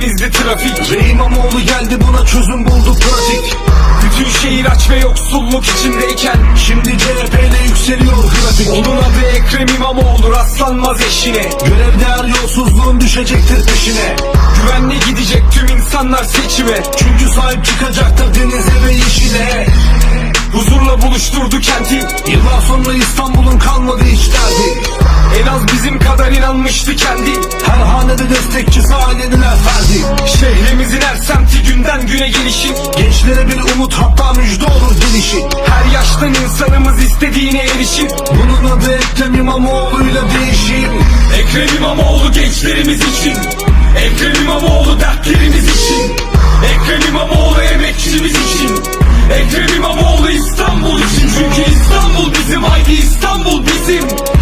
trafik. Ve geldi buna çözüm buldu pratik. Bütün şehir aç ve yoksulluk içindeyken Şimdi CHP ile yükseliyor grafik Onun adı Ekrem İmamoğlu rastlanmaz eşine. Görev değer yolsuzluğun düşecektir peşine. Güvenle gidecek tüm insanlar seçime. Çünkü sahip çıkacaktır denize ve yeşile. Huzurla buluşturdu kenti. Yıllar sonra İstanbul'un kalmadı hiç derdi. En az kadar inanmıştı kendi. Her hanede destekçisi ailediler ferdi. Şehrimizin her semti günden güne gelişi Gençlere bir umut hatta müjde olur gelişi Her yaştan insanımız istediğine erişir Bunun adı Ekrem İmamoğlu'yla değişim Ekrem İmamoğlu gençlerimiz için. Ekrem İmamoğlu dertlerimiz için. Ekrem İmamoğlu emekçimiz için. Ekrem İmamoğlu İstanbul için. Çünkü İstanbul bizim haydi İstanbul bizim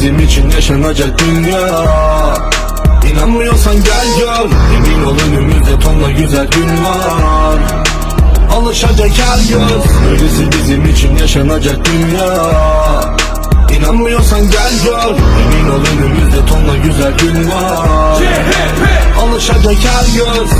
bizim için yaşanacak dünya. İnanmıyorsan gel gör. Emin ol önümüzde tonla güzel gün var. Alışacak her göz. Öylesi bizim için yaşanacak dünya. İnanmıyorsan gel gör. Emin ol önümüzde tonla güzel gün var. Alışacak her göz